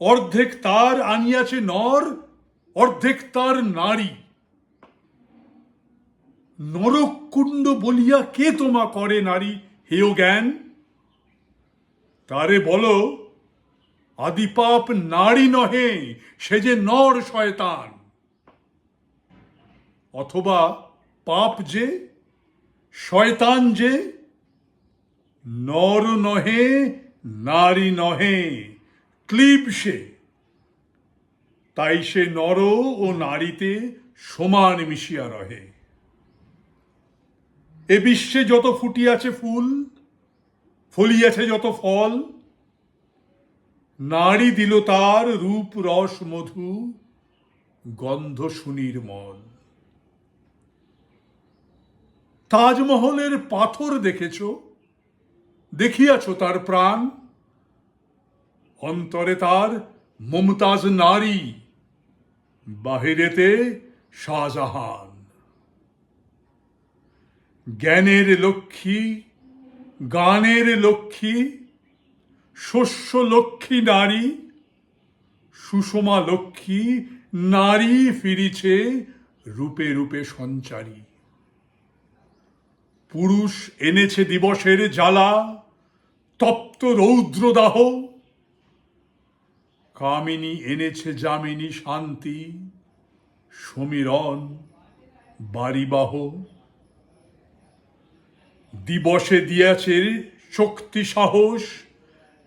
অর্ধেক তার আনিয়াছে নর, অর্ধেক তার নারী। নরকুণ্ড বলিয়া কে তোমা করে নারী? হেয় জ্ঞান। তারে বলো, আদিপাপ নারী নহে, সে যে নর শয়তান। অথবা পাপ যে, শয়তান যে, নর নহে, নারী নহে। ক্লিব সে। তাই সে নর ও নারীতে সমান মিশিয়া রহে। এ বিশ্বে যত ফুটিয়াছে ফুল, ফলিয়াছে যত ফল, নারী দিল তার রূপ রস মধু, গন্ধ সুনির্মল তাজমহলের পাথর দেখেছ, দেখিয়াছ তার প্রাণ অন্তরে তার মমতাজ নারী, বাহিরেতে শাহজাহান। জ্ঞানের লক্ষ্মী, গানের লক্ষ্মী, শস্য লক্ষ্মী নারী, সুষমা লক্ষ্মী নারী ফিরিছে রূপে রূপে সঞ্চারী। পুরুষ এনেছে দিবসের জ্বালা, তপ্ত রৌদ্রদাহ কামিনী এনেছে যামিনী শান্তি। সমীরণ, বাড়িবাহ। দিবসে দিয়াছে শক্তি সাহস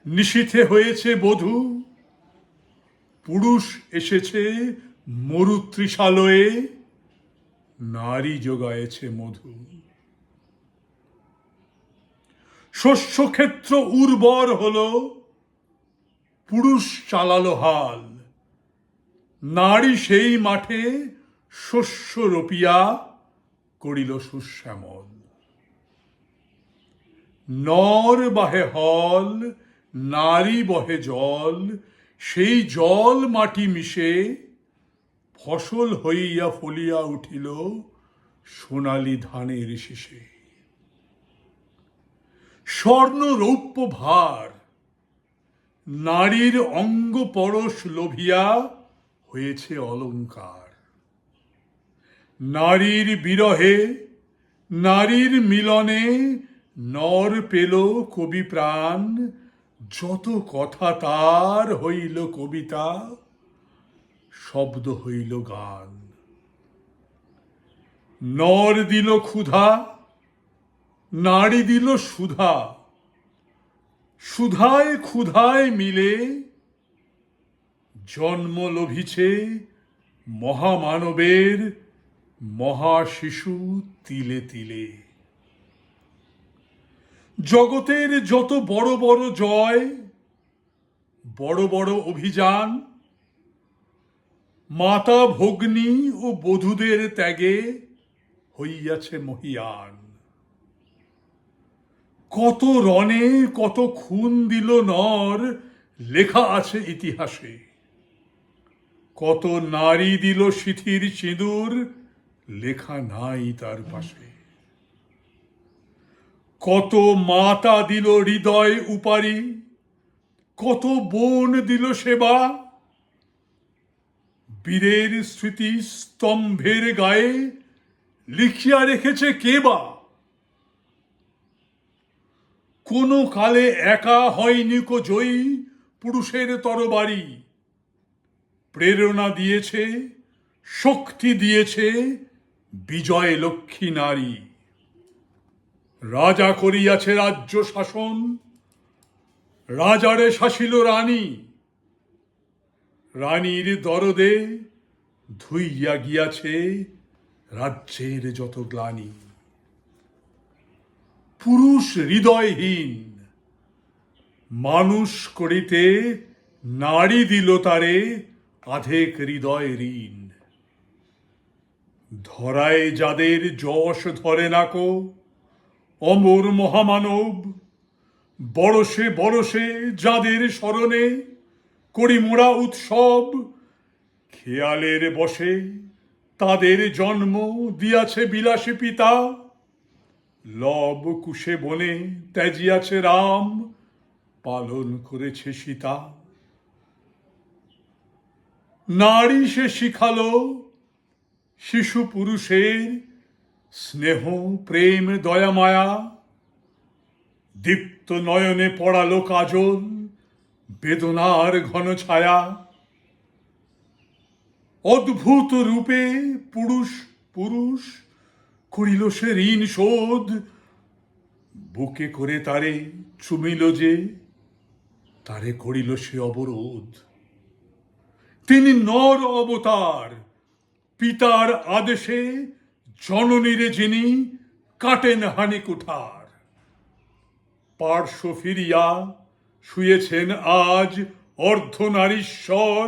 নিশীথে হয়েছে বধূ। পুরুষ এসেছে মরুত্রিশালয়ে, নারী যোগায়েছে মধু। শস্যক্ষেত্র উর্বর হলো পুরুষ চালালো হাল। নারী সেই মাঠে শস্য রোপিয়া করিল সুশ্যামল। নর বাহে হল, নারী বহে জল, সেই জল মাটি মিশে ফসল হইয়া ফলিয়া উঠিল সোনালি ধানের শীষে। স্বর্ণ রৌপ্য ভার নারীর অঙ্গ পরশ লোভিয়া হয়েছে অলংকার নারীর বিরহে, নারীর মিলনে নর পেল কবি প্রাণ, যত কথা তার হইল কবিতা, শব্দ হইল গান। নর দিল ক্ষুধা, নারী দিল সুধা সুধায় ক্ষুধায় মিলে জন্ম লভিছে মহামানবের মহাশিশু তিলে তিলে। জগতের যত বড় বড় জয়, বড় বড় অভিযান, মাতা ভগ্নী ও বধূদের ত্যাগে হইয়াছে মহিয়ান। কত রণে, কত খুন দিল নর, লেখা আছে ইতিহাসে। কত নারী দিল সিথির সিঁদুর, লেখা নাই তার পাশে। কত মাতা দিল হৃদয় উপারি, কত বোন দিল সেবা। বীরের স্মৃতি স্তম্ভের গায়ে লিখিয়া রেখেছে কেবা কোনো কালে একা হয়নি কো জয়ী পুরুষের তরবারি। প্রেরণা দিয়েছে, শক্তি দিয়েছে বিজয় লক্ষ্মী নারী। রাজা করিয়াছে রাজ্য শাসন, রাজারে শাসিল রানী। রানীর দরদে ধুইয়া গিয়াছে রাজ্যের যত গ্লানি। পুরুষ হৃদয়হীন। মানুষ করিতে নারী দিল তারে আধেক হৃদয় ঋণ। ধরায় যাদের যশ ধরে নাকো অমর মহামানব বরসে বরসে যাদের স্মরণে করি মোরা উৎসব, খেয়ালের বসে তাদের জন্ম দিয়াছে বিলাসী পিতা লব কুশে বনে ত্যাজিয়াছে রাম, পালন করেছে সীতা। নারী সে শিখালো, শিশু পুরুষের স্নেহ, প্রেম, দয়া, মায়া। দীপ্ত নয়নে পড়ালো কাজল, বেদনার ঘন ছায়া। অদ্ভুত রূপে পুরুষ পুরুষ করিল সে ঋণ শোধ। বুকে করে তারে চুমিল যে, তারে করিল সে অবরোধ। তিনি নর অবতার, পিতার আদেশে জননীরে যিনি কাটেন হানি কুঠার পার্শ্ব ফিরিয়া শুয়েছেন আজ অর্ধনারীশ্বর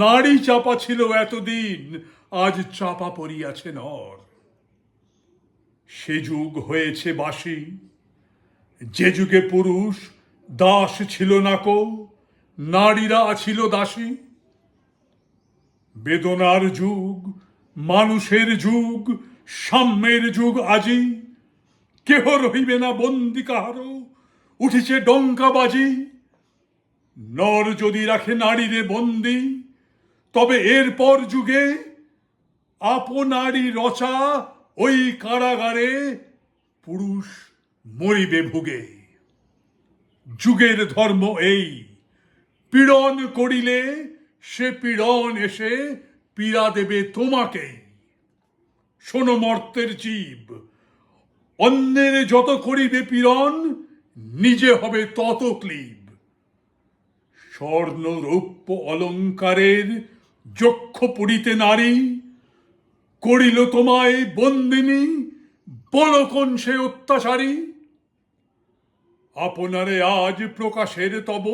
নারী চাপা ছিল এতদিন, আজ চাপা পড়িয়াছে নর। সে যুগ হয়েছে বাসি যে যুগে পুরুষ দাস ছিল না কো, নারীরা ছিল দাসী। বেদনার যুগ, মানুষের যুগ, সাম্যের যুগ আজি। কেহ রহিবে না বন্দি কাহারো উঠেছে ডঙ্কা বাজি। নর যদি রাখে নারীরে বন্দি, তবে এরপর যুগে আপনারই রচা ওই কারাগারে পুরুষ মরিবে ভুগে। যুগের ধর্ম এই, পীড়ন করিলে সে পীড়ন এসে পীড়া দেবে তোমাকে। শোনো মর্তের জীব, অন্যের যত করিবে পীড়ন, নিজে হবে তত ক্লীব। স্বর্ণ রৌপ্য অলঙ্কারের যক্ষ পড়িতে নারী করিল তোমায় বন্দিনী বলকন সে অত্যাচারী? আপনারে আজ প্রকাশের তব,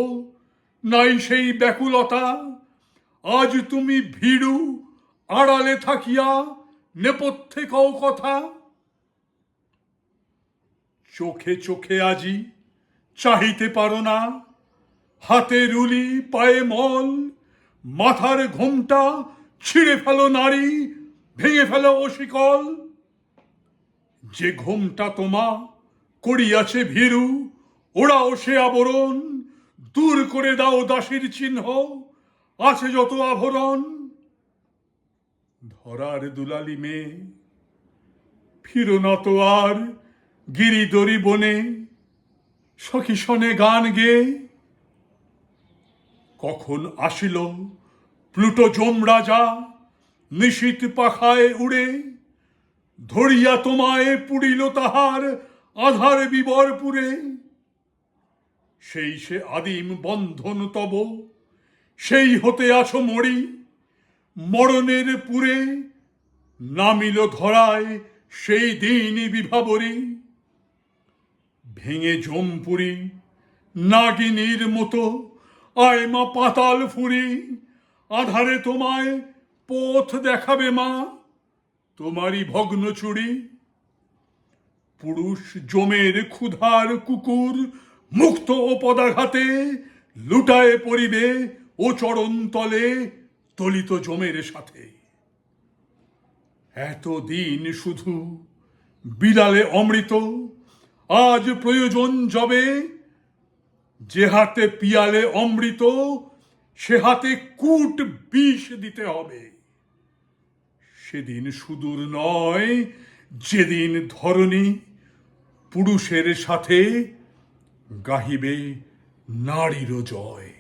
নাই সেই ব্যাকুলতা। আজ তুমি ভীরু, আড়ালে থাকিয়া নেপথ্যে কও কথা। চোখে চোখে আজি চাহিতে পারো না, হাতে রুলি, পায়ে মল, মাথার ঘোমটা ছিঁড়ে ফেলো নারী ভেঙে ফেলো অশিকল যে ঘোমটা তোমা করিয়াছে ভীরু, ওড়াও সে আবরণ, দূর করে দাও দাসীর চিহ্ন, আছে যত আভরণ। ধরার দুলালি মেয়ে, ফিরো না তো আর গিরিদরি বনে, সখী শনে গান গে। কখন আসিল প্লুটো জম রাজা নিশীত পাখায় উড়ে, ধরিয়া তোমায় পুড়িল তাহার আধার বিবরপুরে সেই সে আদিম বন্ধন তব, সেই হতে আছো মরি, মরণের পুরে নামিল ধরায় সেই দিনই বিভাবরী। ভেঙে জমপুরি, নাগিনীর মতো আয়মা পাতাল ফুরি, আধারে তোমায় পথ দেখাবে মা, তোমারই ভগ্ন চুড়ি। পুরুষ জমের ক্ষুধার কুকুর মুক্ত ও পদাঘাতে লুটায়ে পড়িবে ও চরণ তলে তলিত জমের সাথে। এতদিন শুধু বিলালে অমৃত, আজ প্রয়োজন যবে যে হাতে পিয়ালে অমৃত, সে হাতে কূট বিষ দিতে হবে। সেদিন সুদূর নয় যেদিন ধরণী পুরুষের সাথে গাহিবে নারীর জয়।